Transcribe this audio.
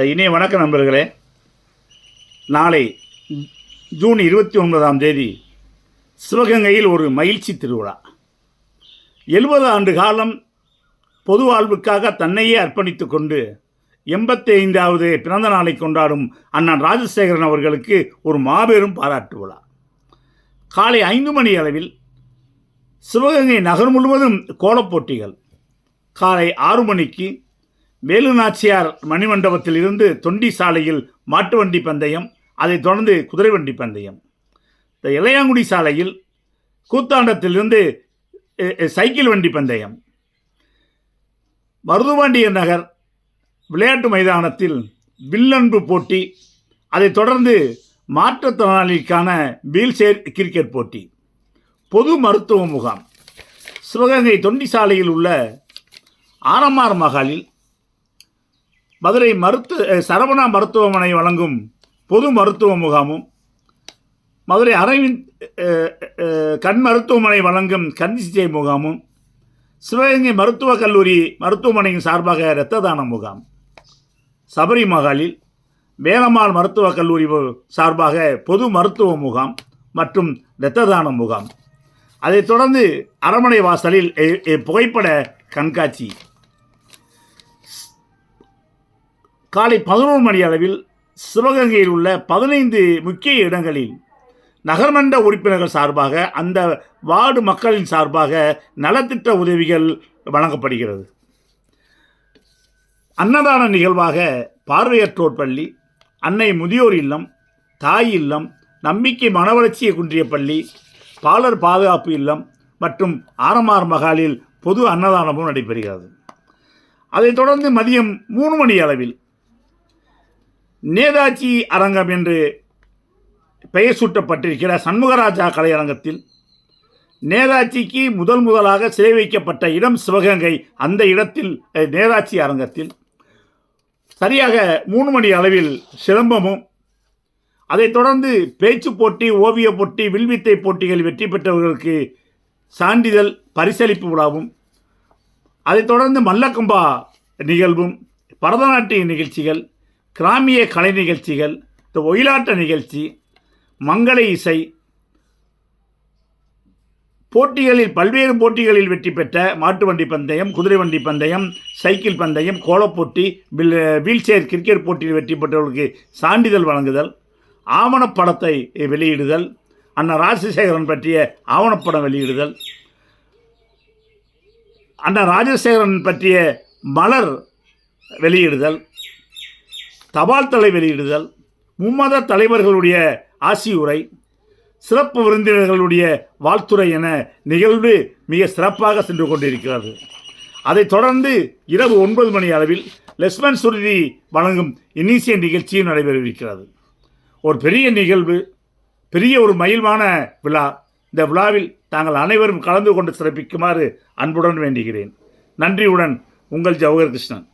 இணைய இனிய வணக்க நண்பர்களே நாளை ஜூன் இருபத்தி ஒன்பதாம் தேதி சிவகங்கையில் ஒரு மகிழ்ச்சி திருவிழா. எழுபது ஆண்டு காலம் பொது வாழ்வுக்காக தன்னையே அர்ப்பணித்து கொண்டு எண்பத்தி ஐந்தாவது பிறந்த நாளை கொண்டாடும் அண்ணன் ராஜசேகரன் அவர்களுக்கு ஒரு மாபெரும் பாராட்டு விழா. காலை ஐந்து மணி அளவில் சிவகங்கை நகர் முழுவதும் கோலப் போட்டிகள். காலை ஆறு மணிக்கு வேலுநாச்சியார் மணிமண்டபத்தில் இருந்து தொண்டி சாலையில் மாட்டு வண்டி பந்தயம் அதைத் தொடர்ந்து குதிரை வண்டி பந்தயம். இந்த இளையாங்குடி சாலையில் கூத்தாண்டத்திலிருந்து சைக்கிள் வண்டி பந்தயம். மருதுபாண்டியர் நகர் விளையாட்டு மைதானத்தில் வில்லன்பு போட்டி அதைத் தொடர்ந்து மாற்றுத்திறனாளிக்கான வீல்சேர் கிரிக்கெட் போட்டி. பொது மருத்துவ முகாம். சிவகங்கை தொண்டி சாலையில் உள்ள ஆரம்ஆர் மகாலில் மதுரை மருத்து சரவணா மருத்துவமனை வழங்கும் பொது மருத்துவ முகாமும் மதுரை அரவிந்த் கண் மருத்துவமனை வழங்கும் கண் சிகிச்சை முகாமும் சிவகங்கை மருத்துவக் கல்லூரி மருத்துவமனையின் சார்பாக இரத்த தான முகாம். சபரி மகாலில் வேலம்மாள் மருத்துவக் கல்லூரி சார்பாக பொது மருத்துவ முகாம் மற்றும் இரத்த தான முகாம். அதைத் தொடர்ந்து அரண்மனை வாசலில் எ- எ- புகைப்பட கண்காட்சி. காலை பதினோரு மணி அளவில் சிவகங்கையில் உள்ள பதினைந்து முக்கிய இடங்களில் நகர்மன்ற உறுப்பினர்கள் சார்பாக அந்த வார்டு மக்களின் சார்பாக நலத்திட்ட உதவிகள் வழங்கப்படுகிறது. அன்னதான நிகழ்வாக பார்வையற்றோர் பள்ளி அன்னை முதியோர் இல்லம் தாய் இல்லம் நம்பிக்கை மனவளர்ச்சியை குன்றிய பள்ளி பாலர் பாதுகாப்பு இல்லம் மற்றும் ஆரமார் மகாலில் பொது அன்னதானமும் நடைபெறுகிறது. அதைத் தொடர்ந்து மதியம் மூணு மணி அளவில் நேதாஜி அரங்கம் என்று பெயர் சூட்டப்பட்டிருக்கிற சண்முகராஜா கலையரங்கத்தில் நேதாஜிக்கு முதல் முதலாக சிலை வைக்கப்பட்ட இடம் சிவகங்கை. அந்த இடத்தில் நேதாஜி அரங்கத்தில் சரியாக மூணு மணி அளவில் சிலம்பமும் அதைத் தொடர்ந்து பேச்சு போட்டி ஓவிய போட்டி வில்வித்தை போட்டிகளில் வெற்றி பெற்றவர்களுக்கு சான்றிதழ் பரிசளிப்பு விழாவும் அதைத் தொடர்ந்து மல்லக்கம்பா நிகழ்வும் பரதநாட்டிய நிகழ்ச்சிகள் கிராமிய கலை நிகழ்ச்சிகள் இந்த ஒயிலாட்ட நிகழ்ச்சி மங்கள இசை போட்டிகளில் பல்வேறு போட்டிகளில் வெற்றி பெற்ற மாட்டு வண்டி பந்தயம் குதிரை வண்டி பந்தயம் சைக்கிள் பந்தயம் கோலப்போட்டி வில் வீல்சேர் கிரிக்கெட் போட்டியில் வெற்றி பெற்றவர்களுக்கு சான்றிதழ் வழங்குதல் ஆவணப்படத்தை வெளியிடுதல் அண்ணன் ராஜசேகரன் பற்றிய ஆவணப்படம் வெளியிடுதல் அண்ணன் ராஜசேகரன் பற்றிய மலர் வெளியிடுதல் தபால் தலை வெளியிடுதல் மும்மத தலைவர்களுடைய ஆசியுரை சிறப்பு விருந்தினர்களுடைய வாழ்த்துரை என நிகழ்வு மிக சிறப்பாக சென்று கொண்டிருக்கிறது. அதைத் தொடர்ந்து இரவு ஒன்பது மணி அளவில் லெஸ்மன் சுருதி வழங்கும் இனிசிய நிகழ்ச்சியும் நடைபெறவிருக்கிறது. ஒரு பெரிய நிகழ்வு பெரிய ஒரு மகிழ்வான விழா. இந்த விழாவில் தாங்கள் அனைவரும் கலந்து கொண்டு சிறப்பிக்குமாறு அன்புடன் வேண்டுகிறேன். நன்றியுடன் உங்கள் ஜவஹர் கிருஷ்ணன்